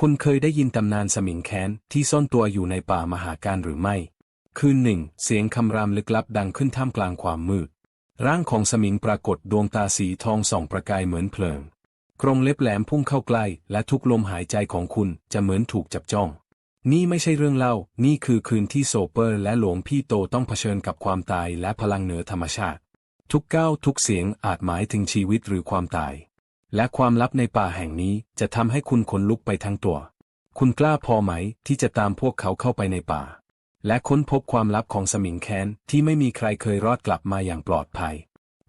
คุณเคยได้ยินตำนานสมิงแค้นที่ซ่อนตัวอยู่ในป่ามหาการหรือไม่ คืนหนึ่ง เสียงคำรามลึกลับดังขึ้นท่ามกลางความมืด ร่างของสมิงปรากฏดวงตาสีทองส่องประกายเหมือนเพลิง กรงเล็บแหลมพุ่งเข้าใกล้ และทุกลมหายใจของคุณจะเหมือนถูกจับจ้อง นี่ไม่ใช่เรื่องเล่า นี่คือคืนที่โซเปอร์ และหลวงพี่โตต้องเผชิญกับความตายและพลังเหนือธรรมชาติ ทุกก้าวทุกเสียงอาจหมายถึงชีวิตหรือความตาย และความลับในป่าแห่งนี้จะทำให้คุณขนลุกไปทั้งตัว คุณกล้าพอไหมที่จะตามพวกเขาเข้าไปในป่า และค้นพบความลับของสมิงแค้นที่ไม่มีใครเคยรอดกลับมาอย่างปลอดภัย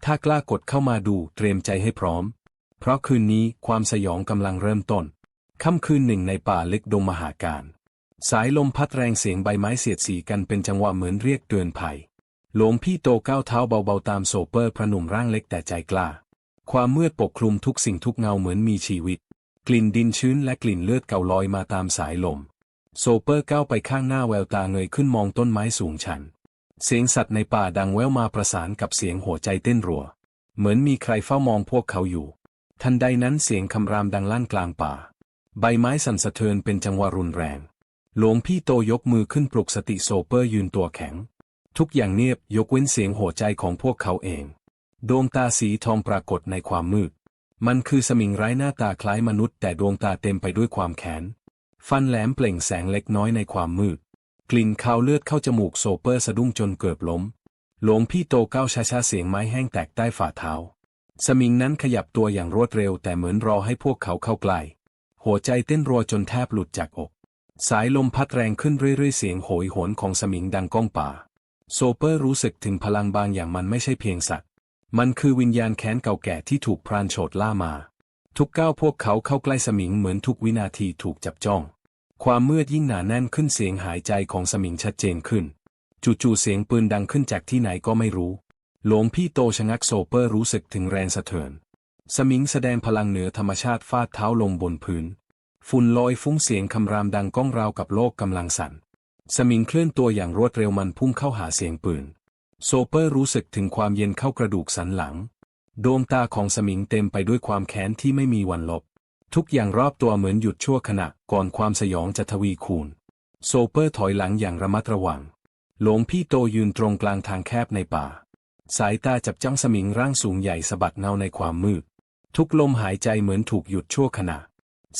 ถ้ากล้ากดเข้ามาดูเตรียมใจให้พร้อม เพราะคืนนี้ความสยองกำลังเริ่มต้น ค่ำคืนหนึ่งในป่าลึกดงมหาการ สายลมพัดแรงเสียงใบไม้เสียดสีกันเป็นจังหวะเหมือนเรียกเตือนภัยหลวงพี่โตก้าวเท้าเบาๆตามโซเปอร์พระหนุ่มร่างเล็กแต่ใจกล้า ความมืดปกคลุมทุกสิ่งทุกเงาเหมือนมีชีวิต กลิ่นดินชื้นและกลิ่นเลือดเก่าลอยมาตามสายลม โซเปอร์ก้าวไปข้างหน้าแววตาเงยขึ้นมองต้นไม้สูงชัน เสียงสัตว์ในป่าดังแววมาประสานกับเสียงหัวใจเต้นรัว เหมือนมีใครเฝ้ามองพวกเขาอยู่ ทันใดนั้นเสียงคำรามดังลั่นกลางป่า ใบไม้สั่นสะเทือนเป็นจังหวะรุนแรง หลวงพี่โตยกมือขึ้นปลุกสติโซเปอร์ยืนตัวแข็ง ทุกอย่างเงียบยกเว้นเสียงหัวใจของพวกเขาเอง ดวงตาสีทองปรากฏในความมืด มันคือสมิงไร้หน้าตาคล้ายมนุษย์แต่ดวงตาเต็มไปด้วยความแค้น ฟันแหลมเปล่งแสงเล็กน้อยในความมืด กลิ่นคาวเลือดเข้าจมูกโซเปอร์สะดุ้งจนเกือบล้ม หลวงพี่โตก้าวช้าๆเสียงไม้แห้งแตกใต้ฝ่าเท้า สมิงนั้นขยับตัวอย่างรวดเร็วแต่เหมือนรอให้พวกเขาเข้าใกล้หัวใจเต้นรัวจนแทบหลุดจากอก สายลมพัดแรงขึ้นเรื่อยๆเสียงโหยหวนของสมิงดังก้องป่า โซเปอร์รู้สึกถึงพลังบางอย่างมันไม่ใช่เพียงสัตว์ มันคือวิญญาณแค้นเก่าแก่ที่ถูกพรานโฉดล่ามา ทุกก้าวพวกเขาเข้าใกล้สมิงเหมือนทุกวินาทีถูกจับจ้อง ความมืดยิ่งหนาแน่นขึ้นเสียงหายใจของสมิงชัดเจนขึ้น จู่ๆเสียงปืนดังขึ้นจากที่ไหนก็ไม่รู้ หลวงพี่โตชะงักโซเปอร์รู้สึกถึงแรงสะเทือน สมิงแสดงพลังเหนือธรรมชาติฟาดเท้าลงบนพื้น ฝุ่นลอยฟุ้งเสียงคำรามดังก้องราวกับโลกกำลังสั่น สมิงเคลื่อนตัวอย่างรวดเร็วมันพุ่งเข้าหาเสียงปืน โซเปอร์รู้สึกถึงความเย็นเข้ากระดูกสันหลัง ดวงตาของสมิงเต็มไปด้วยความแค้นที่ไม่มีวันลบ ทุกอย่างรอบตัวเหมือนหยุดชั่วขณะก่อนความสยองจะทวีคูณ โซเปอร์ถอยหลังอย่างระมัดระวัง หลวงพี่โตยืนตรงกลางทางแคบในป่า สายตาจับจ้องสมิงร่างสูงใหญ่สะบัดเงาในความมืด ทุกลมหายใจเหมือนถูกหยุดชั่วขณะ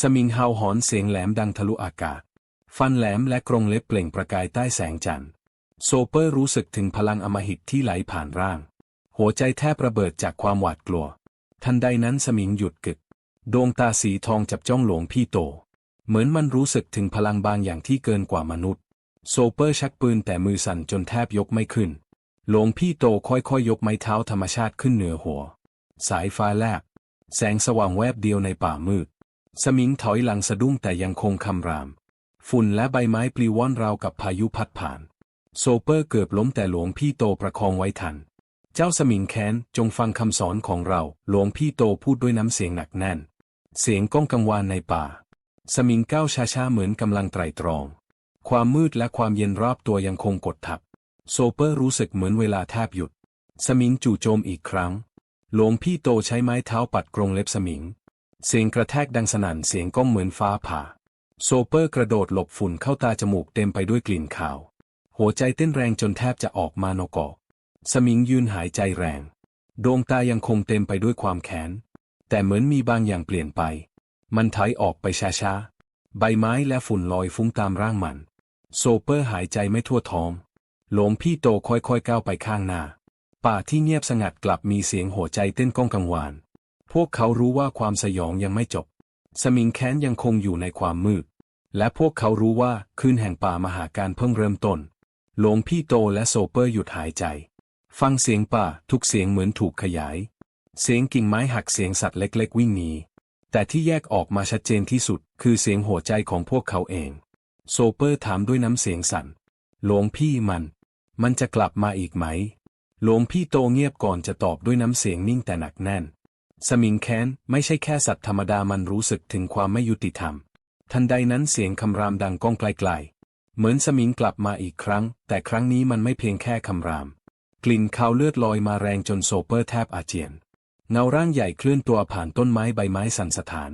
สมิงเฮาหอนเสียงแหลมดังทะลุอากาศ ฟันแหลมและกรงเล็บเปล่งประกายใต้แสงจันทร์ โซเปอร์รู้สึกถึงพลังอมหิตที่ไหลผ่านร่าง หัวใจแทบระเบิดจากความหวาดกลัว ทันใดนั้นสมิงหยุดกึก ดวงตาสีทองจับจ้องหลวงพี่โต เหมือนมันรู้สึกถึงพลังบางอย่างที่เกินกว่ามนุษย์ โซเปอร์ชักปืนแต่มือสั่นจนแทบยกไม่ขึ้น หลวงพี่โตค่อยๆยกไม้เท้าธรรมชาติขึ้นเหนือหัว สายฟ้าแลบ แสงสว่างแวบเดียวในป่ามืด สมิงถอยหลังสะดุ้งแต่ยังคงคำราม ฝุ่นและใบไม้ปลิวว่อนราวกับพายุพัดผ่าน โซเปอร์เกือบล้มแต่หลวงพี่โตประคองไว้ทัน เจ้าสมิงแค้นจงฟังคำสอนของเรา หลวงพี่โตพูดด้วยน้ำเสียงหนักแน่น เสียงก้องกังวานในป่า สมิงก้าวช้าๆเหมือนกำลังไตรตรอง ความมืดและความเย็นรอบตัวยังคงกดทับ โซเปอร์รู้สึกเหมือนเวลาแทบหยุด สมิงจู่โจมอีกครั้ง หลวงพี่โตใช้ไม้เท้าปัดกรงเล็บสมิง เสียงกระแทกดังสนั่นเสียงก้องเหมือนฟ้าผ่า โซเปอร์กระโดดหลบฝุ่นเข้าตาจมูกเต็มไปด้วยกลิ่นขาว หัวใจเต้นแรงจนแทบจะออกมานกอสมิงยืนหายใจแรง ดวงตายังคงเต็มไปด้วยความแค้น แต่เหมือนมีบางอย่างเปลี่ยนไป มันถอยออกไปช้าๆ ใบไม้และฝุ่นลอยฟุ้งตามร่างมัน โซเปอร์หายใจไม่ทั่วท้อง หลงพี่โตค่อยๆก้าวไปข้างหน้า ป่าที่เงียบสงัดกลับมีเสียงหัวใจเต้นก้องกังวาน พวกเขารู้ว่าความสยองยังไม่จบ สมิงแค้นยังคงอยู่ในความมืด และพวกเขารู้ว่าคืนแห่งป่ามหาการเพิ่งเริ่มต้น หลวงพี่โตและโซเปอร์หยุดหายใจ ฟังเสียงป่าทุกเสียงเหมือนถูกขยาย เสียงกิ่งไม้หักเสียงสัตว์เล็กๆ วิ่งหนีแต่ที่แยกออกมาชัดเจนที่สุด คือเสียงหัวใจของพวกเขาเอง โซเปอร์ถามด้วยน้ำเสียงสั่น หลวงพี่มัน มันจะกลับมาอีกไหม หลวงพี่โตเงียบก่อนจะตอบด้วยน้ำเสียงนิ่งแต่หนักแน่น สมิงแค้นไม่ใช่แค่สัตว์ธรรมดามันรู้สึกถึงความไม่ยุติธรรม ทันใดนั้นเสียงคำรามดังก้องไกล เหมือนสมิงกลับมาอีกครั้ง แต่ครั้งนี้มันไม่เพียงแค่คำราม กลิ่นคาวเลือดลอยมาแรงจนโซเปอร์แทบอาเจียน เงาร่างใหญ่เคลื่อนตัวผ่านต้นไม้ใบไม้สั่นสะท้าน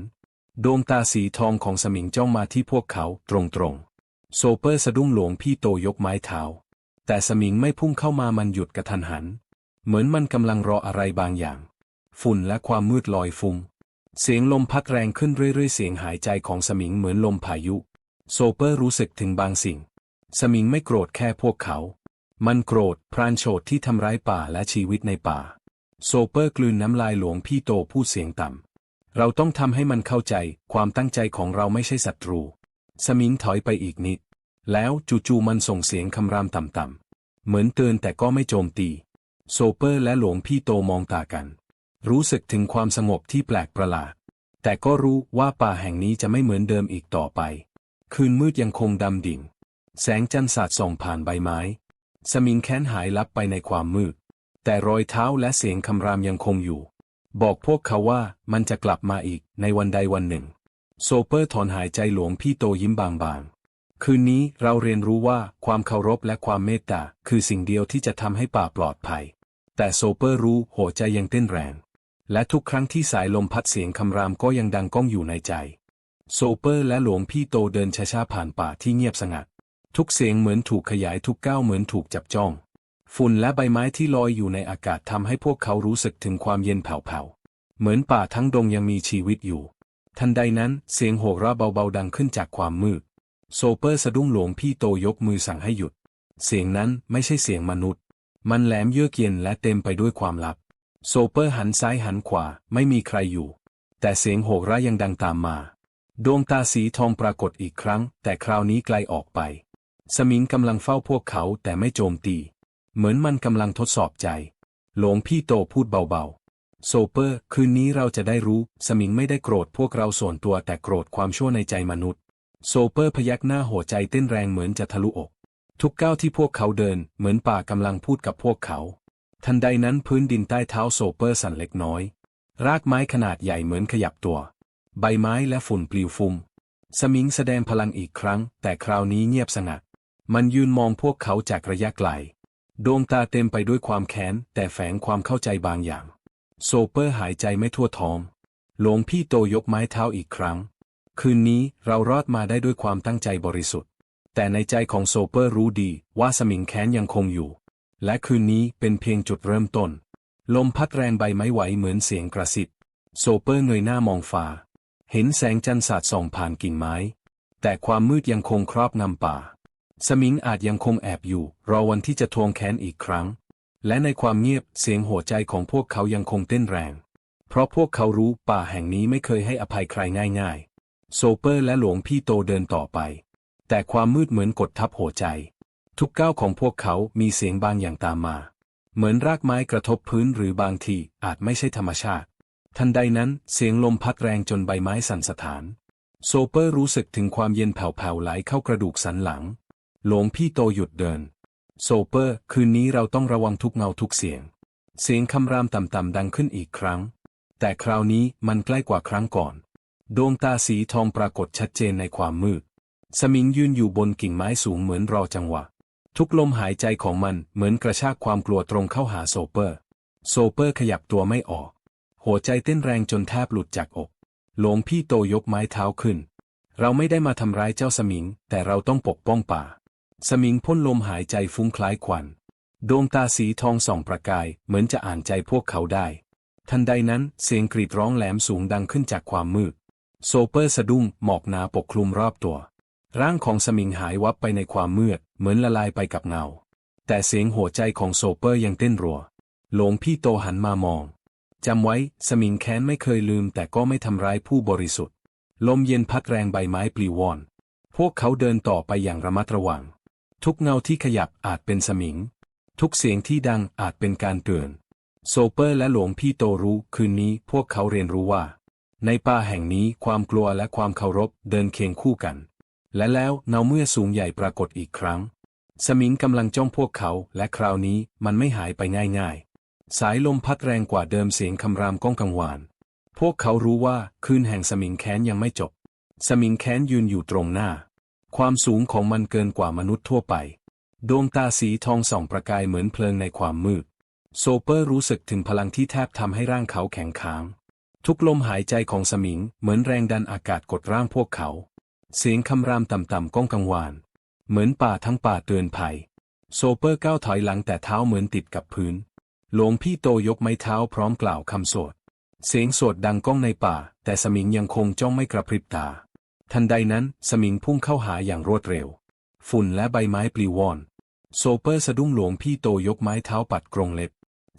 ดวงตาสีทองของสมิงจ้องมาที่พวกเขาตรงๆ โซเปอร์สะดุ้งหลวงพี่โตยกไม้เท้า แต่สมิงไม่พุ่งเข้ามามันหยุดกระทันหัน เหมือนมันกำลังรออะไรบางอย่าง ฝุ่นและความมืดลอยฟุง้งเสียงลมพัดแรงขึ้นเรื่อยๆ เสียงหายใจของสมิงเหมือนลมพายุ โซเปอร์รู้สึกถึงบางสิ่ง สมิงไม่โกรธแค่พวกเขา มันโกรธพรานโฉดที่ทำร้ายป่าและชีวิตในป่า โซเปอร์กลืนน้ำลายหลวงพี่โตพูดเสียงต่ำ เราต้องทำให้มันเข้าใจ ความตั้งใจของเราไม่ใช่ศัตรู สมิงถอยไปอีกนิด แล้วจู่ๆมันส่งเสียงคำรามต่ำๆ เหมือนเตือนแต่ก็ไม่โจมตี โซเปอร์และหลวงพี่โตมองตากัน รู้สึกถึงความสงบที่แปลกประหลาด แต่ก็รู้ว่าป่าแห่งนี้จะไม่เหมือนเดิมอีกต่อไป คืนมืดยังคงดำดิ่ง แสงจันทร์สาดส่องผ่านใบไม้ สมิงแค้นหายลับไปในความมืด แต่รอยเท้าและเสียงคำรามยังคงอยู่ บอกพวกเขาว่ามันจะกลับมาอีกในวันใดวันหนึ่ง โซเปอร์ถอนหายใจหลวงพี่โตยิ้มบางๆ คืนนี้เราเรียนรู้ว่าความเคารพและความเมตตาคือสิ่งเดียวที่จะทำให้ป่าปลอดภัย แต่โซเปอร์รู้หัวใจยังเต้นแรง และทุกครั้งที่สายลมพัดเสียงคำรามก็ยังดังก้องอยู่ในใจ โซเปอร์และหลวงพี่โตเดินช้าๆผ่านป่าที่เงียบสงัด ทุกเสียงเหมือนถูกขยายทุกก้าวเหมือนถูกจับจ้อง ฝุ่นและใบไม้ที่ลอยอยู่ในอากาศทำให้พวกเขารู้สึกถึงความเย็นเผาๆเหมือนป่าทั้งดงยังมีชีวิตอยู่ ทันใดนั้นเสียงโห่เราเบาๆดังขึ้นจากความมืด โซเปอร์สะดุ้งหลวงพี่โตยกมือสั่งให้หยุด เสียงนั้นไม่ใช่เสียงมนุษย์ มันแหลมเยือกเย็นและเต็มไปด้วยความลับ โซเปอร์หันซ้ายหันขวาไม่มีใครอยู่ แต่เสียงโห่ร้ายังดังตามมา ดวงตาสีทองปรากฏอีกครั้ง แต่คราวนี้ไกลออกไป สมิงกำลังเฝ้าพวกเขาแต่ไม่โจมตี เหมือนมันกำลังทดสอบใจ หลวงพี่โตพูดเบาๆ โซเปอร์ คืนนี้เราจะได้รู้ สมิงไม่ได้โกรธพวกเราส่วนตัวแต่โกรธความชั่วในใจมนุษย์ โซเปอร์พยักหน้าหัวใจเต้นแรงเหมือนจะทะลุอก ทุกก้าวที่พวกเขาเดิน เหมือนป่ากำลังพูดกับพวกเขา ทันใดนั้นพื้นดินใต้เท้าโซเปอร์สั่นเล็กน้อย รากไม้ขนาดใหญ่เหมือนขยับตัว ใบไม้และฝุ่นปลิวฟุ้งสมิงแสดงพลังอีกครั้ง แต่คราวนี้เงียบสงัด มันยืนมองพวกเขาจากระยะไกล ดวงตาเต็มไปด้วยความแค้น แต่แฝงความเข้าใจบางอย่าง โซเปอร์หายใจไม่ทั่วท้อง หลวงพี่โตยกไม้เท้าอีกครั้ง คืนนี้เรารอดมาได้ด้วยความตั้งใจบริสุทธิ์ แต่ในใจของโซเปอร์รู้ดีว่าสมิงแค้นยังคงอยู่ และคืนนี้เป็นเพียงจุดเริ่มต้น ลมพัดแรงใบไม้ไหวเหมือนเสียงกระซิบ โซเปอร์เงยหน้ามองฟ้า เห็นแสงจันทร์สาดส่องผ่านกิ่งไม้ แต่ความมืดยังคงครอบงำป่า สมิงอาจยังคงแอบอยู่ รอวันที่จะทวงแค้นอีกครั้ง และในความเงียบเสียงหัวใจของพวกเขายังคงเต้นแรง เพราะพวกเขารู้ป่าแห่งนี้ไม่เคยให้อภัยใครง่ายๆ โซเปอร์และหลวงพี่โตเดินต่อไป แต่ความมืดเหมือนกดทับหัวใจ ทุกก้าวของพวกเขามีเสียงบางอย่างตามมา เหมือนรากไม้กระทบพื้นหรือบางทีอาจไม่ใช่ธรรมชาติ ทันใดนั้นเสียงลมพัดแรงจนใบไม้สั่นสะท้าน โซเปอร์รู้สึกถึงความเย็นแผ่วๆไหลเข้ากระดูกสันหลัง หลวงพี่โตหยุดเดิน โซเปอร์ คืนนี้เราต้องระวังทุกเงาทุกเสียง เสียงคำรามต่ำๆดังขึ้นอีกครั้ง แต่คราวนี้มันใกล้กว่าครั้งก่อน ดวงตาสีทองปรากฏชัดเจนในความมืด สมิงยืนอยู่บนกิ่งไม้สูงเหมือนรอจังหวะ ทุกลมหายใจของมันเหมือนกระชากความกลัวตรงเข้าหาโซเปอร์ โซเปอร์ขยับตัวไม่ออก หัวใจเต้นแรงจนแทบหลุดจากอก หลวงพี่โตยกไม้เท้าขึ้น เราไม่ได้มาทำร้ายเจ้าสมิง แต่เราต้องปกป้องป่า สมิงพ่นลมหายใจฟุ้งคล้ายควัน ดวงตาสีทองส่องประกาย เหมือนจะอ่านใจพวกเขาได้ ทันใดนั้นเสียงกรีดร้องแหลมสูงดังขึ้นจากความมืด โซเปอร์สะดุ้งหมอกหนาปกคลุมรอบตัว ร่างของสมิงหายวับไปในความมืด เหมือนละลายไปกับเงา แต่เสียงหัวใจของโซเปอร์ยังเต้นรัว หลวงพี่โตหันมามอง จำไว้สมิงแค้นไม่เคยลืมแต่ก็ไม่ทำร้ายผู้บริสุทธิ์ ลมเย็นพัดแรงใบไม้ปลิวว่อน พวกเขาเดินต่อไปอย่างระมัดระวัง ทุกเงาที่ขยับอาจเป็นสมิง ทุกเสียงที่ดังอาจเป็นการเตือน โซเปอร์และหลวงพี่โตรู้คืนนี้พวกเขาเรียนรู้ว่า ในป่าแห่งนี้ความกลัวและความเคารพเดินเคียงคู่กัน และแล้วเงาเมื่อสูงใหญ่ปรากฏอีกครั้ง สมิงกำลังจ้องพวกเขาและคราวนี้มันไม่หายไปง่ายๆ สายลมพัดแรงกว่าเดิมเสียงคำรามก้องกังวาน พวกเขารู้ว่าคืนแห่งสมิงแค้นยังไม่จบ สมิงแค้นยืนอยู่ตรงหน้า ความสูงของมันเกินกว่ามนุษย์ทั่วไป ดวงตาสีทองส่องประกายเหมือนเพลิงในความมืด โซเปอร์รู้สึกถึงพลังที่แทบทำให้ร่างเขาแข็งค้าง ทุกลมหายใจของสมิงเหมือนแรงดันอากาศกดร่างพวกเขา เสียงคำรามต่ำๆก้องกังวาน เหมือนป่าทั้งป่าเตือนภัย โซเปอร์ก้าวถอยหลังแต่เท้าเหมือนติดกับพื้น หลวงพี่โตยกไม้เท้าพร้อมกล่าวคำโสดเสียงโสดดังก้องในป่า แต่สมิงยังคงจ้องไม่กระพริบตา ทันใดนั้นสมิงพุ่งเข้าหาอย่างรวดเร็ว ฝุ่นและใบไม้ปลิวว่อน โซเปอร์สะดุ้งหลวงพี่โตยกไม้เท้าปัดกรงเล็บ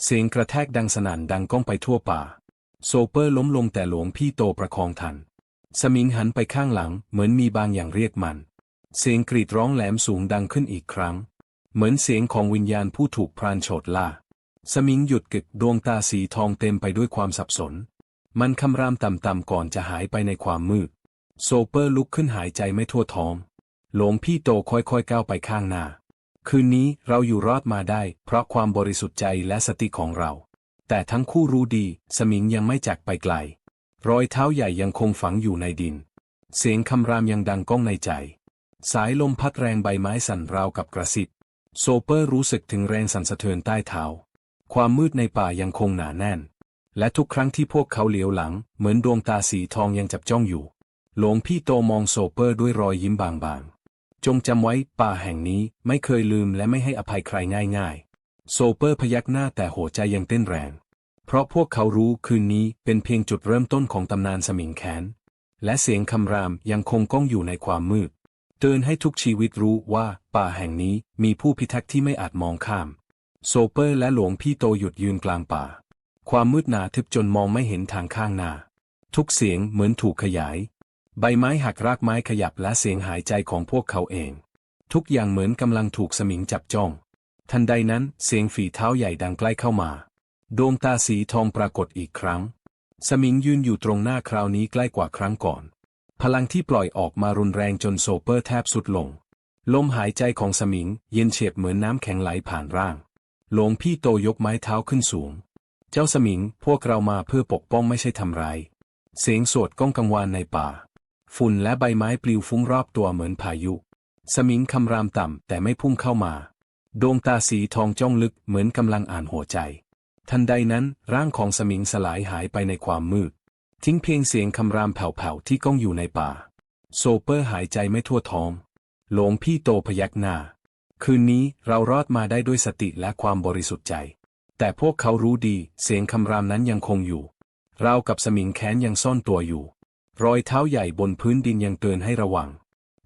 เสียงกระแทกดังสนั่นดังก้องไปทั่วป่า โซเปอร์ล้มลงแต่หลวงพี่โตประคองทัน สมิงหันไปข้างหลังเหมือนมีบางอย่างเรียกมัน เสียงกรีดร้องแหลมสูงดังขึ้นอีกครั้ง เหมือนเสียงของวิญญาณผู้ถูกพรานโฉดล่า สมิงหยุดกึกดวงตาสีทองเต็มไปด้วยความสับสน มันคำรามต่ำๆก่อนจะหายไปในความมืด โซเปอร์ลุกขึ้นหายใจไม่ทั่วท้อง หลวงพี่โตค่อยๆก้าวไปข้างหน้า คืนนี้เราอยู่รอดมาได้ เพราะความบริสุทธิ์ใจและสติของเรา แต่ทั้งคู่รู้ดี สมิงยังไม่จากไปไกล รอยเท้าใหญ่ยังคงฝังอยู่ในดิน เสียงคำรามยังดังก้องในใจ สายลมพัดแรงใบไม้สั่นราวกับกระสิบ โซเปอร์รู้สึกถึงแรงสั่นสะเทือนใต้เท้า ความมืดในป่ายังคงหนาแน่น และทุกครั้งที่พวกเขาเหลียวหลัง เหมือนดวงตาสีทองยังจับจ้องอยู่ หลวงพี่โตมองโซเปอร์ด้วยรอยยิ้มบางๆ จงจำไว้ป่าแห่งนี้ไม่เคยลืมและไม่ให้อภัยใครง่ายๆ โซเปอร์พยักหน้าแต่หัวใจยังเต้นแรง เพราะพวกเขารู้คืนนี้เป็นเพียงจุดเริ่มต้นของตำนานสมิงแขน และเสียงคำรามยังคงก้องอยู่ในความมืด เตือนให้ทุกชีวิตรู้ว่าป่าแห่งนี้มีผู้พิทักษ์ที่ไม่อาจมองข้าม โซเปอร์และหลวงพี่โตหยุดยืนกลางป่า ความมืดหนาทึบจนมองไม่เห็นทางข้างหน้า ทุกเสียงเหมือนถูกขยาย ใบไม้หักรากไม้ขยับและเสียงหายใจของพวกเขาเอง ทุกอย่างเหมือนกำลังถูกสมิงจับจ้อง ทันใดนั้นเสียงฝีเท้าใหญ่ดังใกล้เข้ามา ดวงตาสีทองปรากฏอีกครั้ง สมิงยืนอยู่ตรงหน้าคราวนี้ใกล้กว่าครั้งก่อน พลังที่ปล่อยออกมารุนแรงจนโซเปอร์แทบสุดลง ลมหายใจของสมิงเย็นเฉียบเหมือนน้ำแข็งไหลผ่านร่าง หลวงพี่โตยกไม้เท้าขึ้นสูง เจ้าสมิงพวกเรามาเพื่อปกป้องไม่ใช่ทำร้าย เสียงสวดก้องกังวานในป่า ฝุ่นและใบไม้ปลิวฟุ้งรอบตัวเหมือนพายุ สมิงคำรามต่ำแต่ไม่พุ่งเข้ามา ดวงตาสีทองจ้องลึกเหมือนกำลังอ่านหัวใจ ทันใดนั้นร่างของสมิงสลายหายไปในความมืด ทิ้งเพียงเสียงคำรามแผ่วๆที่ก้องอยู่ในป่า โซเปอร์หายใจไม่ทั่วท้อง หลวงพี่โตพยักหน้า คืนนี้เรารอดมาได้ด้วยสติและความบริสุทธิ์ใจ แต่พวกเขารู้ดี เสียงคำรามนั้นยังคงอยู่ เรากับสมิงแค้นยังซ่อนตัวอยู่ รอยเท้าใหญ่บนพื้นดินยังเตือนให้ระวัง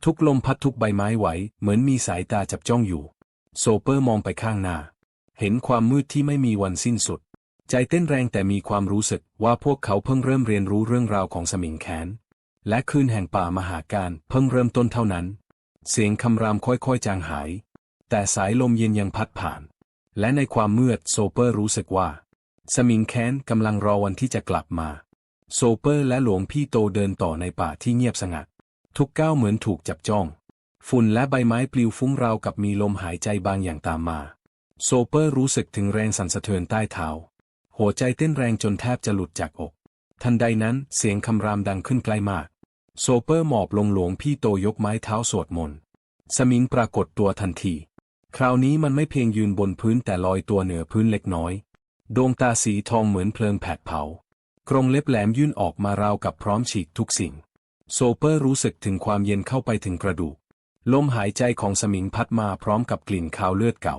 ทุกลมพัดทุกใบไม้ไหว เหมือนมีสายตาจับจ้องอยู่ โซเปอร์มองไปข้างหน้า เห็นความมืดที่ไม่มีวันสิ้นสุด ใจเต้นแรงแต่มีความรู้สึกว่าพวกเขาเพิ่งเริ่มเรียนรู้เรื่องราวของสมิงแค้น และคืนแห่งป่ามหาการเพิ่งเริ่มต้นเท่านั้น เสียงคำรามค่อยๆจางหาย แต่สายลมเย็นยังพัดผ่าน และในความมืดโซเปอร์รู้สึกว่า สมิงแค้นกำลังรอวันที่จะกลับมา โซเปอร์และหลวงพี่โตเดินต่อในป่าที่เงียบสงัด ทุกก้าวเหมือนถูกจับจ้อง ฝุ่นและใบไม้ปลิวฟุ้งราวกับมีลมหายใจบางอย่างตามมา โซเปอร์รู้สึกถึงแรงสั่นสะเทือนใต้เท้า หัวใจเต้นแรงจนแทบจะหลุดจากอก ทันใดนั้นเสียงคำรามดังขึ้นใกล้มาก โซเปอร์หมอบลงหลวงพี่โตยกไม้เท้าสวดมนต์ สมิงปรากฏตัวทันที คราวนี้มันไม่เพียงยืนบนพื้นแต่ลอยตัวเหนือพื้นเล็กน้อย ดวงตาสีทองเหมือนเพลิงแผดเผากรงเล็บแหลมยื่นออกมาราวกับพร้อมฉีกทุกสิ่ง โซเปอร์รู้สึกถึงความเย็นเข้าไปถึงกระดูก ลมหายใจของสมิงพัดมาพร้อมกับกลิ่นคาวเลือดเก่า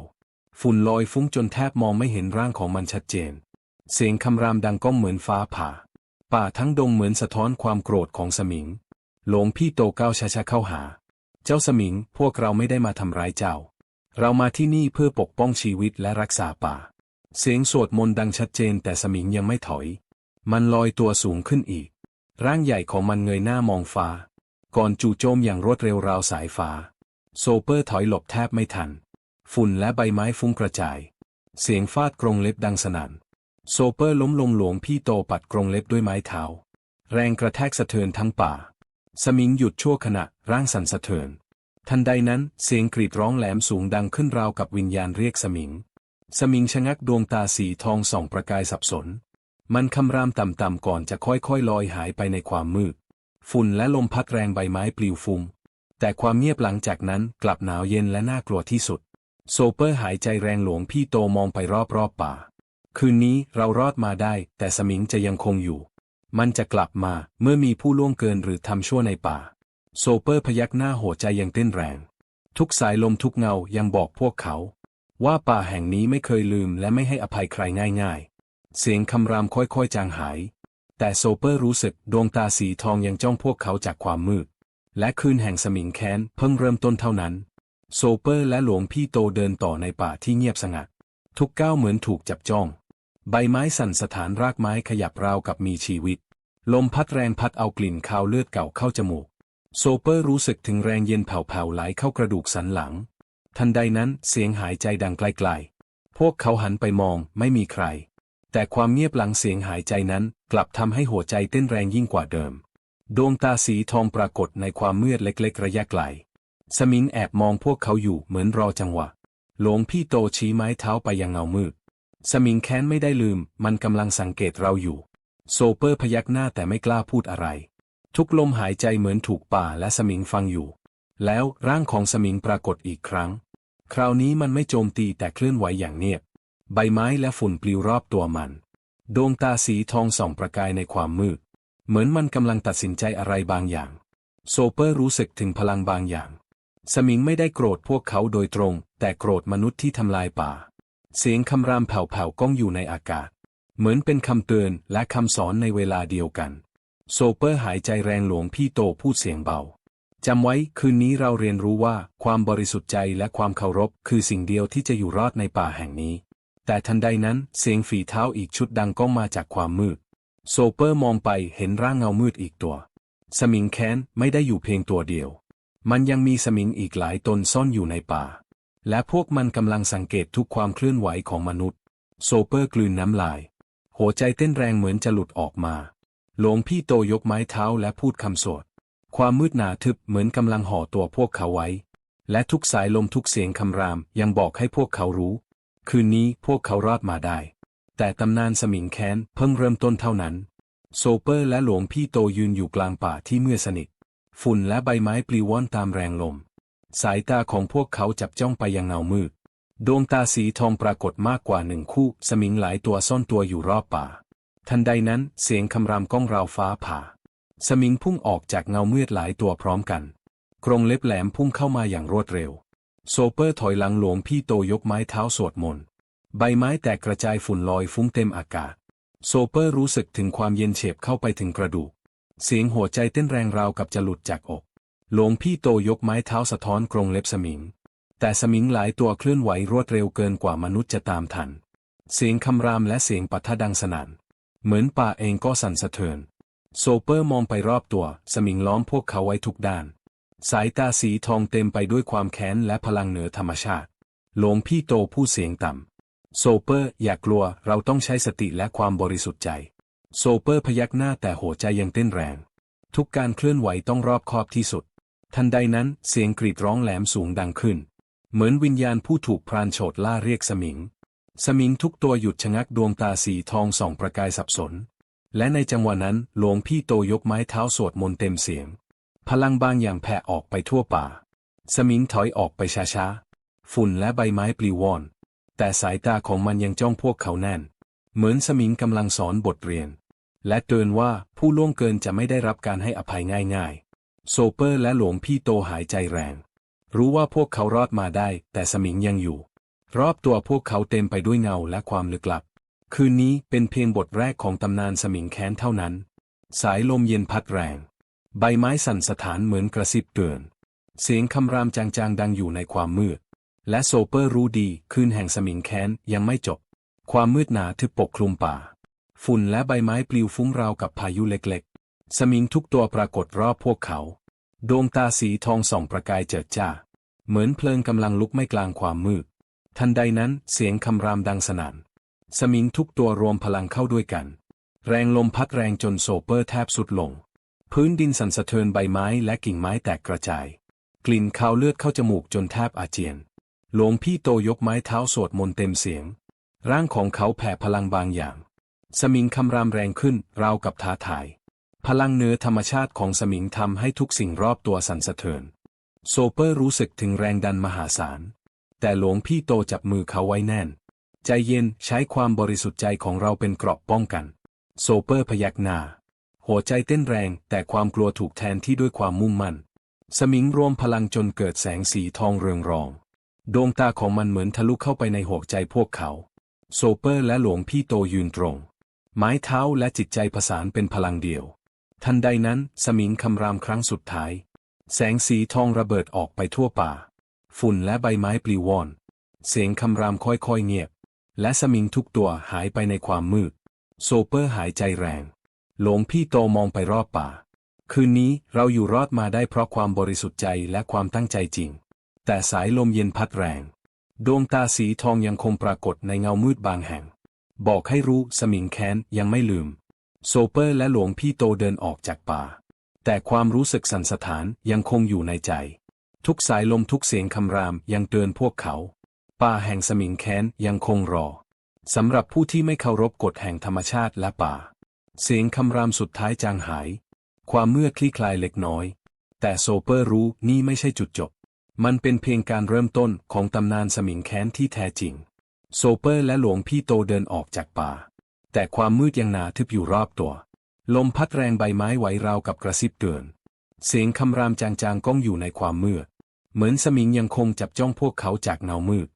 ฝุ่นลอยฟุ้งจนแทบมองไม่เห็นร่างของมันชัดเจน เสียงคำรามดังก้องเหมือนฟ้าผ่า ป่าทั้งดงเหมือนสะท้อนความโกรธของสมิง หลวงพี่โตก้าวช้าๆเข้าหา เจ้าสมิงพวกเราไม่ได้มาทำร้ายเจ้า เรามาที่นี่เพื่อปกป้องชีวิตและรักษาป่า เสียงสวดมนต์ดังชัดเจนแต่สมิงยังไม่ถอย มันลอยตัวสูงขึ้นอีก ร่างใหญ่ของมันเงยหน้ามองฟ้า ก่อนจู่โจมอย่างรวดเร็วราวสายฟ้า โซเปอร์ถอยหลบแทบไม่ทัน ฝุ่นและใบไม้ฟุ้งกระจาย เสียงฟาดกรงเล็บดังสนั่น โซเปอร์ล้มลงหลวงพี่โตปัดกรงเล็บด้วยไม้เท้า แรงกระแทกสะเทือนทั้งป่า สมิงหยุดชั่วขณะร่างสั่นสะเทือน ทันใดนั้นเสียงกรีดร้องแหลมสูงดังขึ้นราวกับวิญญาณเรียกสมิง สมิงชะงักดวงตาสีทองส่องประกายสับสน มันคำรามต่ำๆก่อนจะค่อยๆลอยหายไปในความมืด ฝุ่นและลมพัดแรงใบไม้ปลิวฟุ้งแต่ความเงียบหลังจากนั้นกลับหนาวเย็นและน่ากลัวที่สุด โซเปอร์หายใจแรงหลวงพี่โตมองไปรอบๆป่า คืนนี้เรารอดมาได้ แต่สมิงจะยังคงอยู่ มันจะกลับมาเมื่อมีผู้ล่วงเกินหรือทำชั่วในป่า โซเปอร์พยักหน้าหัวใจยังเต้นแรง ทุกสายลมทุกเงายังบอกพวกเขา ว่าป่าแห่งนี้ไม่เคยลืมและไม่ให้อภัยใครง่ายๆ เสียงคำรามค่อยๆ จางหาย แต่โซเปอร์รู้สึกดวงตาสีทองยังจ้องพวกเขาจากความมืด และคืนแห่งสมิงแค้นเพิ่งเริ่มต้นเท่านั้น โซเปอร์และหลวงพี่โตเดินต่อในป่าที่เงียบสงัด ทุกก้าวเหมือนถูกจับจ้อง ใบไม้สั่นสถานรากไม้ขยับราวกับมีชีวิต ลมพัดแรงพัดเอากลิ่นคาวเลือดเก่าเข้าจมูก โซเปอร์รู้สึกถึงแรงเย็นเผาๆไหลเข้ากระดูกสันหลัง ทันใดนั้นเสียงหายใจดังไกลๆ พวกเขาหันไปมองไม่มีใคร แต่ความเงียบหลังเสียงหายใจนั้นกลับทำให้หัวใจเต้นแรงยิ่งกว่าเดิม ดวงตาสีทองปรากฏในความมืดเล็กๆ ระยะไกล สมิงแอบมองพวกเขาอยู่เหมือนรอจังหวะ หลวงพี่โตชี้ไม้เท้าไปยังเงามืด สมิงแค้นไม่ได้ลืม มันกำลังสังเกตเราอยู่ โซเปอร์พยักหน้าแต่ไม่กล้าพูดอะไร ทุกลมหายใจเหมือนถูกป่าและสมิงฟังอยู่ แล้วร่างของสมิงปรากฏอีกครั้ง คราวนี้มันไม่โจมตีแต่เคลื่อนไหวอย่างเงียบ ใบไม้และฝุ่นปลิวรอบตัวมัน ดวงตาสีทองส่องประกายในความมืด เหมือนมันกำลังตัดสินใจอะไรบางอย่าง โซเปอร์รู้สึกถึงพลังบางอย่าง สมิงไม่ได้โกรธพวกเขาโดยตรง แต่โกรธมนุษย์ที่ทำลายป่า เสียงคำรามแผ่วๆก้องอยู่ในอากาศ เหมือนเป็นคำเตือนและคำสอนในเวลาเดียวกัน โซเปอร์หายใจแรงหลวงพี่โตพูดเสียงเบาจำไว้คืนนี้เราเรียนรู้ว่าความบริสุทธิ์ใจและความเคารพ คือสิ่งเดียวที่จะอยู่รอดในป่าแห่งนี้ แต่ทันใดนั้นเสียงฝีเท้าอีกชุดดังก้องมาจากความมืด โซเปอร์มองไปเห็นร่างเงามืดอีกตัว สมิงแค้นไม่ได้อยู่เพียงตัวเดียว มันยังมีสมิงอีกหลายตนซ่อนอยู่ในป่า และพวกมันกำลังสังเกตทุกความเคลื่อนไหวของมนุษย์ โซเปอร์กลืนน้ำลาย หัวใจเต้นแรงเหมือนจะหลุดออกมา หลวงพี่โตยกไม้เท้าและพูดคำสวด ความมืดหนาทึบเหมือนกำลังห่อตัวพวกเขาไว้ และทุกสายลมทุกเสียงคำรามยังบอกให้พวกเขารู้ คืนนี้พวกเขารอดมาได้ แต่ตำนานสมิงแค้นเพิ่งเริ่มต้นเท่านั้น โซเปอร์และหลวงพี่โตยืนอยู่กลางป่าที่มืดสนิท ฝุ่นและใบไม้ปลิวว่อนตามแรงลม สายตาของพวกเขาจับจ้องไปยังเงามืด ดวงตาสีทองปรากฏมากกว่าหนึ่งคู่ สมิงหลายตัวซ่อนตัวอยู่รอบป่า ทันใดนั้นเสียงคำรามก้องราวฟ้าผ่า สมิงพุ่งออกจากเงามืดหลายตัวพร้อมกัน กรงเล็บแหลมพุ่งเข้ามาอย่างรวดเร็ว โซเปอร์ถอยหลังหลวงพี่โตยกไม้เท้าสวดมนต์ ใบไม้แตกกระจายฝุ่นลอยฟุ้งเต็มอากาศ โซเปอร์รู้สึกถึงความเย็นเฉียบเข้าไปถึงกระดูก เสียงหัวใจเต้นแรงราวกับจะหลุดจากอก หลวงพี่โตยกไม้เท้าสะท้อนกรงเล็บสมิง แต่สมิงหลายตัวเคลื่อนไหวรวดเร็วเกินกว่ามนุษย์จะตามทัน เสียงคำรามและเสียงปัทะดังสนั่น เหมือนป่าเองก็สั่นสะเทือนโซเปอร์มองไปรอบตัว สมิงล้อมพวกเขาไว้ทุกด้าน สายตาสีทองเต็มไปด้วยความแค้นและพลังเหนือธรรมชาติ หลวงพี่โตพูดเสียงต่ำ โซเปอร์อย่ากลัวเราต้องใช้สติและความบริสุทธิ์ใจ โซเปอร์พยักหน้าแต่หัวใจยังเต้นแรง ทุกการเคลื่อนไหวต้องรอบคอบที่สุด ทันใดนั้นเสียงกรีดร้องแหลมสูงดังขึ้น เหมือนวิญญาณผู้ถูกพรานโฉดล่าเรียกสมิง สมิงทุกตัวหยุดชะงักดวงตาสีทองส่องประกายสับสน และในจังหวะนั้นหลวงพี่โตยกไม้เท้าสวดมนต์เต็มเสียง พลังบางอย่างแผ่ออกไปทั่วป่า สมิงถอยออกไปช้าๆ ฝุ่นและใบไม้ปลิวว่อน แต่สายตาของมันยังจ้องพวกเขาแน่น เหมือนสมิงกำลังสอนบทเรียน และเตือนว่าผู้ล่วงเกินจะไม่ได้รับการให้อภัยง่ายๆ โซเปอร์และหลวงพี่โตหายใจแรง รู้ว่าพวกเขารอดมาได้ แต่สมิงยังอยู่ รอบตัวพวกเขาเต็มไปด้วยเงาและความลึกลับ คืนนี้เป็นเพียงบทแรกของตำนานสมิงแค้นเท่านั้น สายลมเย็นพัดแรง ใบไม้สั่นสะท้านเหมือนกระซิบเตือน เสียงคำรามจางๆดังอยู่ในความมืด และโซเปอร์รู้ดีคืนแห่งสมิงแค้นยังไม่จบ ความมืดหนาทึบปกคลุมป่า ฝุ่นและใบไม้ปลิวฟุ้งราวกับพายุเล็กๆ สมิงทุกตัวปรากฏรอบพวกเขา ดวงตาสีทองส่องประกายเจิดจ้า เหมือนเพลิงกำลังลุกไม่กลางความมืด ทันใดนั้นเสียงคำรามดังสนั่นสมิงทุกตัวรวมพลังเข้าด้วยกัน แรงลมพัดแรงจนโซเปอร์แทบสุดลง พื้นดินสั่นสะเทือนใบไม้และกิ่งไม้แตกกระจาย กลิ่นคาวเลือดเข้าจมูกจนแทบอาเจียน หลวงพี่โตยกไม้เท้าสวดมนต์เต็มเสียง ร่างของเขาแผ่พลังบางอย่าง สมิงคำรามแรงขึ้นราวกับท้าทาย พลังเนื้อธรรมชาติของสมิงทำให้ทุกสิ่งรอบตัวสั่นสะเทือน โซเปอร์รู้สึกถึงแรงดันมหาศาล แต่หลวงพี่โตจับมือเขาไว้แน่น ใจเย็นใช้ความบริสุทธิ์ใจของเราเป็นเกราะป้องกัน โซเปอร์พยักหน้าหัวใจเต้นแรงแต่ความกลัวถูกแทนที่ด้วยความมุ่งมั่น สมิงรวมพลังจนเกิดแสงสีทองเรืองรอง ดวงตาของมันเหมือนทะลุเข้าไปในหัวใจพวกเขา โซเปอร์และหลวงพี่โตยืนตรง ไม้เท้าและจิตใจผสานเป็นพลังเดียว ทันใดนั้นสมิงคำรามครั้งสุดท้าย แสงสีทองระเบิดออกไปทั่วป่า ฝุ่นและใบไม้ปลิวว่อน เสียงคำรามค่อยๆเงียบ และสมิงทุกตัวหายไปในความมืด โซเปอร์หายใจแรง หลวงพี่โตมองไปรอบป่า คืนนี้เราอยู่รอดมาได้เพราะความบริสุทธิ์ใจและความตั้งใจจริง แต่สายลมเย็นพัดแรง ดวงตาสีทองยังคงปรากฏในเงามืดบางแห่ง บอกให้รู้สมิงแค้นยังไม่ลืม โซเปอร์และหลวงพี่โตเดินออกจากป่า แต่ความรู้สึกสั่นสะท้านยังคงอยู่ในใจ ทุกสายลมทุกเสียงคำรามยังเตือนพวกเขา ป่าแห่งสมิงแค้นยังคงรอ สำหรับผู้ที่ไม่เคารพกฎแห่งธรรมชาติและป่า เสียงคำรามสุดท้ายจางหาย ความเมื่อคลี่คลายเล็กน้อย แต่โซเปอร์รู้นี่ไม่ใช่จุดจบ มันเป็นเพียงการเริ่มต้นของตำนานสมิงแค้นที่แท้จริง โซเปอร์และหลวงพี่โตเดินออกจากป่า แต่ความมืดยังหนาทึบอยู่รอบตัว ลมพัดแรงใบไม้ไหวราวกับกระซิบเตือน เสียงคำรามจางๆก้องอยู่ในความมืด เหมือนสมิงยังคงจับจ้องพวกเขาจากเงามืด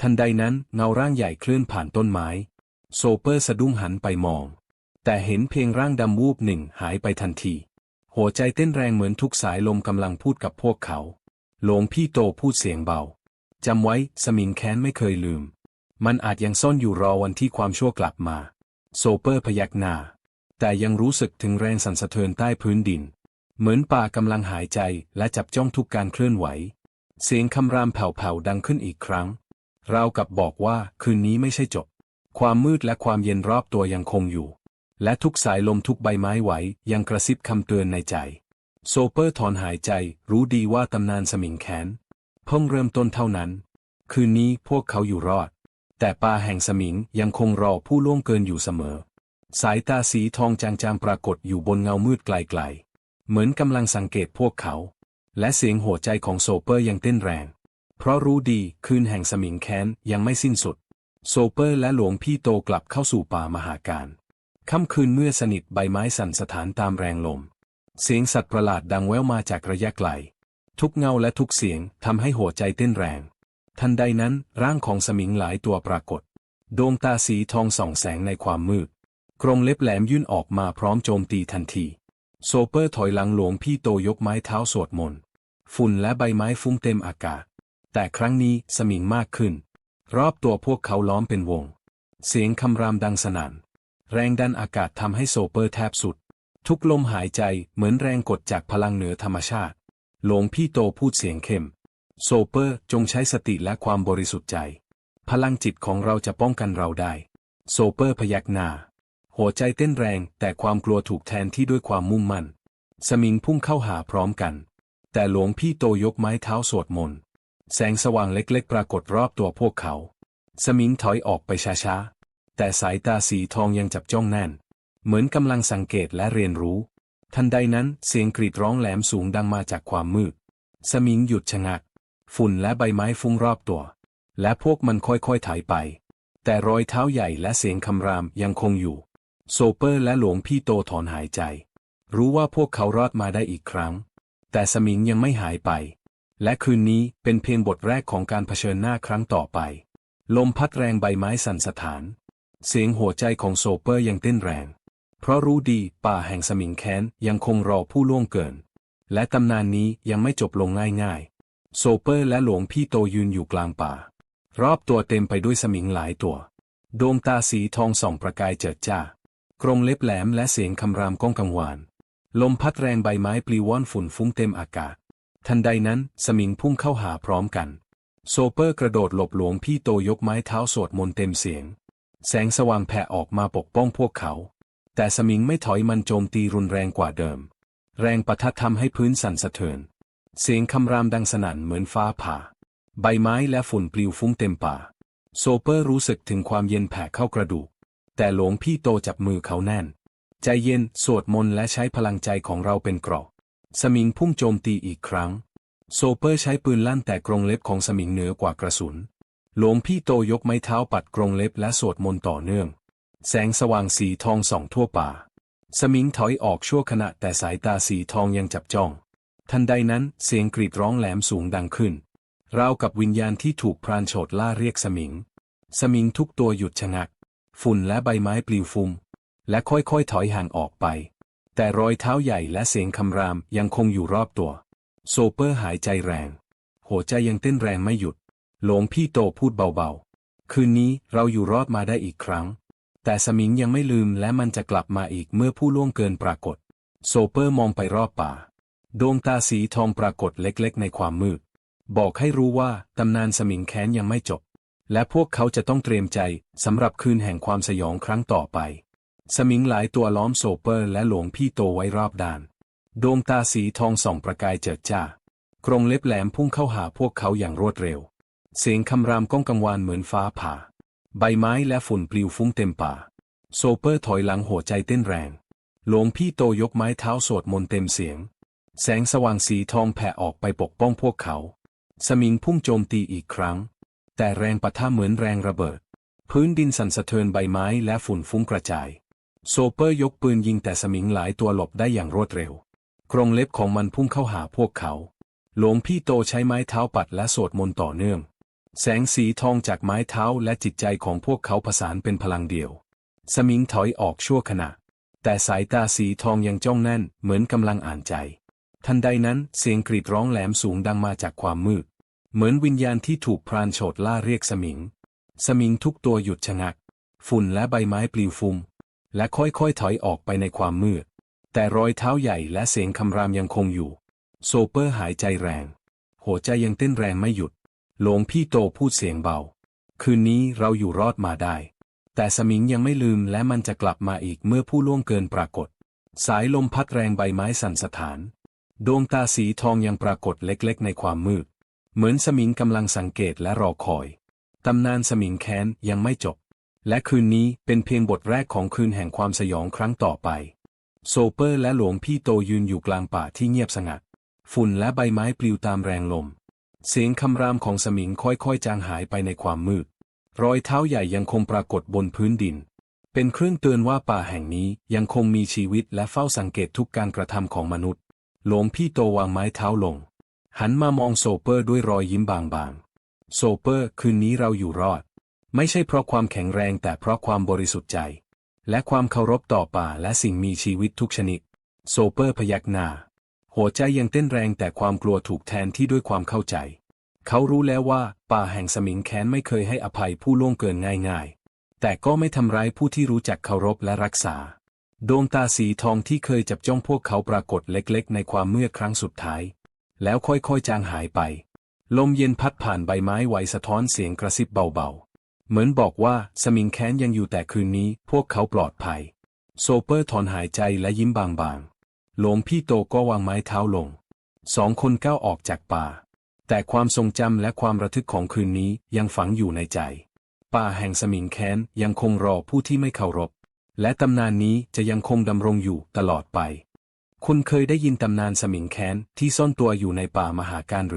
ทันใดนั้นเงาร่างใหญ่เคลื่อนผ่านต้นไม้ โซเปอร์สะดุ้งหันไปมอง แต่เห็นเพียงร่างดำวูบหนึ่งหายไปทันที หัวใจเต้นแรงเหมือนทุกสายลมกำลังพูดกับพวกเขา หลวงพี่โตพูดเสียงเบา จำไว้สมิงแค้นไม่เคยลืม มันอาจยังซ่อนอยู่รอวันที่ความชั่วกลับมา โซเปอร์พยักหน้า แต่ยังรู้สึกถึงแรงสั่นสะเทือนใต้พื้นดิน เหมือนป่ากำลังหายใจและจับจ้องทุกการเคลื่อนไหว เสียงคำรามแผ่วๆดังขึ้นอีกครั้ง ราวกับบอกว่าคืนนี้ไม่ใช่จบ ความมืดและความเย็นรอบตัวยังคงอยู่ และทุกสายลมทุกใบไม้ไหวยังกระซิบคำเตือนในใจ โซเปอร์ถอนหายใจรู้ดีว่าตำนานสมิงแค้นเพิ่งเริ่มต้นเท่านั้น คืนนี้พวกเขาอยู่รอด แต่ป่าแห่งสมิงยังคงรอผู้ล่วงเกินอยู่เสมอ สายตาสีทองจางๆปรากฏอยู่บนเงามืดไกลๆ เหมือนกำลังสังเกตพวกเขา และเสียงหัวใจของโซเปอร์ยังเต้นแรง เพราะรู้ดีคืนแห่งสมิงแค้นยังไม่สิ้นสุด โซเปอร์และหลวงพี่โตกลับเข้าสู่ป่ามหาการค่ำคืนเมื่อสนิทใบไม้สั่นสะท้านตามแรงลม เสียงสัตว์ประหลาดดังแว่วมาจากระยะไกล ทุกเงาและทุกเสียงทำให้หัวใจเต้นแรง ทันใดนั้นร่างของสมิงหลายตัวปรากฏ ดวงตาสีทองส่องแสงในความมืด กรงเล็บแหลมยื่นออกมาพร้อมโจมตีทันที โซเปอร์ถอยหลังหลวงพี่โตยกไม้เท้าสวดมนต์ฝุ่นและใบไม้ฟุ้งเต็มอากาศ แต่ครั้งนี้สมิงมากขึ้น รอบตัวพวกเขาล้อมเป็นวง เสียงคำรามดังสนั่นแรงดันอากาศทำให้โซเปอร์แทบสุด ทุกลมหายใจเหมือนแรงกดจากพลังเหนือธรรมชาติ หลวงพี่โตพูดเสียงเข้ม โซเปอร์จงใช้สติและความบริสุทธิ์ใจ พลังจิตของเราจะป้องกันเราได้ โซเปอร์พยักหน้า หัวใจเต้นแรงแต่ความกลัวถูกแทนที่ด้วยความมุ่งมั่น สมิงพุ่งเข้าหาพร้อมกัน แต่หลวงพี่โตยกไม้เท้าสวดมนต์ แสงสว่างเล็กๆ ปรากฏรอบตัวพวกเขา สมิงถอยออกไปช้าๆ แต่สายตาสีทองยังจับจ้องแน่น เหมือนกำลังสังเกตและเรียนรู้ ทันใดนั้นเสียงกรีดร้องแหลมสูงดังมาจากความมืด สมิงหยุดชะงัก ฝุ่นและใบไม้ฟุ้งรอบตัว และพวกมันค่อยๆถ่ายไป แต่รอยเท้าใหญ่และเสียงคำรามยังคงอยู่ โซเปอร์และหลวงพี่โตถอนหายใจ รู้ว่าพวกเขารอดมาได้อีกครั้ง แต่สมิงยังไม่หายไป และคืนนี้เป็นเพียงบทแรกของการเผชิญหน้าครั้งต่อไป ลมพัดแรงใบไม้สั่นสะท้าน เสียงหัวใจของโซเปอร์ยังเต้นแรง เพราะรู้ดีป่าแห่งสมิงแค้นยังคงรอผู้ล่วงเกิน และตำนานนี้ยังไม่จบลงง่ายๆ โซเปอร์และหลวงพี่โตยืนอยู่กลางป่า รอบตัวเต็มไปด้วยสมิงหลายตัว ดวงตาสีทองส่องประกายเจิดจ้า กรงเล็บแหลมและเสียงคำรามก้องกังวาน ลมพัดแรงใบไม้ปลิวว่อนฝุ่นฟุ้งเต็มอากาศ ทันใดนั้นสมิงพุ่งเข้าหาพร้อมกัน โซเปอร์กระโดดหลบหลวงพี่โตยกไม้เท้าสวดมนต์เต็มเสียง แสงสว่างแผ่ออกมาปกป้องพวกเขา แต่สมิงไม่ถอยมันโจมตีรุนแรงกว่าเดิม แรงประทัดทำให้พื้นสั่นสะเทือน เสียงคำรามดังสนั่นเหมือนฟ้าผ่า ใบไม้และฝุ่นปลิวฟุ้งเต็มป่า โซเปอร์รู้สึกถึงความเย็นแผ่เข้ากระดูก แต่หลวงพี่โตจับมือเขาแน่น ใจเย็นสวดมนต์และใช้พลังใจของเราเป็นเกราะสมิงพุ่งโจมตีอีกครั้ง โซเปอร์ใช้ปืนลั่นแต่กรงเล็บของสมิงเหนือกว่ากระสุน หลวงพี่โตยกไม้เท้าปัดกรงเล็บและสวดมนต์ต่อเนื่อง แสงสว่างสีทองส่องทั่วป่า สมิงถอยออกชั่วขณะแต่สายตาสีทองยังจับจ้อง ทันใดนั้นเสียงกรีดร้องแหลมสูงดังขึ้น ราวกับวิญญาณที่ถูกพรานโฉดล่าเรียกสมิง สมิงทุกตัวหยุดชะงัก ฝุ่นและใบไม้ปลิวฟุม และค่อยๆถอยห่างออกไป แต่รอยเท้าใหญ่และเสียงคำรามยังคงอยู่รอบตัว โซเปอร์หายใจแรง หัวใจยังเต้นแรงไม่หยุด หลวงพี่โตพูดเบาๆ คืนนี้เราอยู่รอดมาได้อีกครั้ง แต่สมิงยังไม่ลืมและมันจะกลับมาอีกเมื่อผู้ล่วงเกินปรากฏ โซเปอร์มองไปรอบป่า ดวงตาสีทองปรากฏเล็กๆ ในความมืด บอกให้รู้ว่าตำนานสมิงแค้นยังไม่จบ และพวกเขาจะต้องเตรียมใจสำหรับคืนแห่งความสยองครั้งต่อไป สมิงหลายตัวล้อมโซเปอร์และหลวงพี่โตไว้รอบด้าน ดวงตาสีทองส่องประกายเจิดจ้ากรงเล็บแหลมพุ่งเข้าหาพวกเขาอย่างรวดเร็ว เสียงคำรามก้องกังวานเหมือนฟ้าผ่า ใบไม้และฝุ่นปลิวฟุ้งเต็มป่า โซเปอร์ถอยหลังหัวใจเต้นแรง หลวงพี่โตยกไม้เท้าสวดมนต์เต็มเสียง แสงสว่างสีทองแผ่ออกไปปกป้องพวกเขา สมิงพุ่งโจมตีอีกครั้ง แต่แรงปะทะเหมือนแรงระเบิด พื้นดินสั่นสะเทือนใบไม้และฝุ่นฟุ้งกระจาย โซเปอร์ยกปืนยิงแต่สมิงหลายตัวหลบได้อย่างรวดเร็ว กรงเล็บของมันพุ่งเข้าหาพวกเขา หลวงพี่โตใช้ไม้เท้าปัดและสวดมนต์ต่อเนื่อง แสงสีทองจากไม้เท้าและจิตใจของพวกเขาผสานเป็นพลังเดียว สมิงถอยออกชั่วขณะ แต่สายตาสีทองยังจ้องแน่นเหมือนกำลังอ่านใจ ทันใดนั้นเสียงกรีดร้องแหลมสูงดังมาจากความมืด เหมือนวิญญาณที่ถูกพรานโฉดล่าเรียกสมิง สมิงทุกตัวหยุดชะงัก ฝุ่นและใบไม้ปลิวฟุม และค่อยๆถอยออกไปในความมืด แต่รอยเท้าใหญ่และเสียงคำรามยังคงอยู่ โซเปอร์หายใจแรง หัวใจยังเต้นแรงไม่หยุด หลวงพี่โตพูดเสียงเบา คืนนี้เราอยู่รอดมาได้ แต่สมิงยังไม่ลืมและมันจะกลับมาอีกเมื่อผู้ล่วงเกินปรากฏ สายลมพัดแรงใบไม้สั่นสะท้าน ดวงตาสีทองยังปรากฏเล็กๆ ในความมืด เหมือนสมิงกำลังสังเกตและรอคอย ตำนานสมิงแค้นยังไม่จบ และคืนนี้เป็นเพียงบทแรกของคืนแห่งความสยองครั้งต่อไป โซเปอร์และหลวงพี่โตยืนอยู่กลางป่าที่เงียบสงัด ฝุ่นและใบไม้ปลิวตามแรงลม เสียงคำรามของสมิงค่อยๆ จางหายไปในความมืด รอยเท้าใหญ่ยังคงปรากฏบนพื้นดิน เป็นเครื่องเตือนว่าป่าแห่งนี้ยังคงมีชีวิตและเฝ้าสังเกตทุกการกระทำของมนุษย์ หลวงพี่โตวางไม้เท้าลง หันมามองโซเปอร์ด้วยรอยยิ้มบางๆ โซเปอร์คืนนี้เราอยู่รอด ไม่ใช่เพราะความแข็งแรงแต่เพราะความบริสุทธิ์ใจ และความเคารพต่อป่าและสิ่งมีชีวิตทุกชนิด โซเปอร์พยักหน้า หัวใจยังเต้นแรงแต่ความกลัวถูกแทนที่ด้วยความเข้าใจ เขารู้แล้วว่าป่าแห่งสมิงแค้นไม่เคยให้อภัยผู้ล่วงเกินง่ายๆ แต่ก็ไม่ทำร้ายผู้ที่รู้จักเคารพและรักษา ดวงตาสีทองที่เคยจับจ้องพวกเขาปรากฏเล็กๆ ในความเมื่อครั้งสุดท้าย แล้วค่อยๆจางหายไป ลมเย็นพัดผ่านใบไม้ไหวสะท้อนเสียงกระซิบเบาๆ เหมือนบอกว่าสมิงแค้นยังอยู่แต่คืนนี้พวกเขาปลอดภัย โซเปอร์ถอนหายใจและยิ้มบางๆ หลวงพี่โตก็วางไม้เท้าลง สองคนก้าวออกจากป่า แต่ความทรงจำและความระทึกของคืนนี้ยังฝังอยู่ในใจ ป่าแห่งสมิงแค้นยังคงรอผู้ที่ไม่เคารพ และตำนานนี้จะยังคงดำรงอยู่ตลอดไป คุณเคยได้ยินตำนานสมิงแค้นที่ซ่อนตัวอยู่ในป่ามหาการหรือ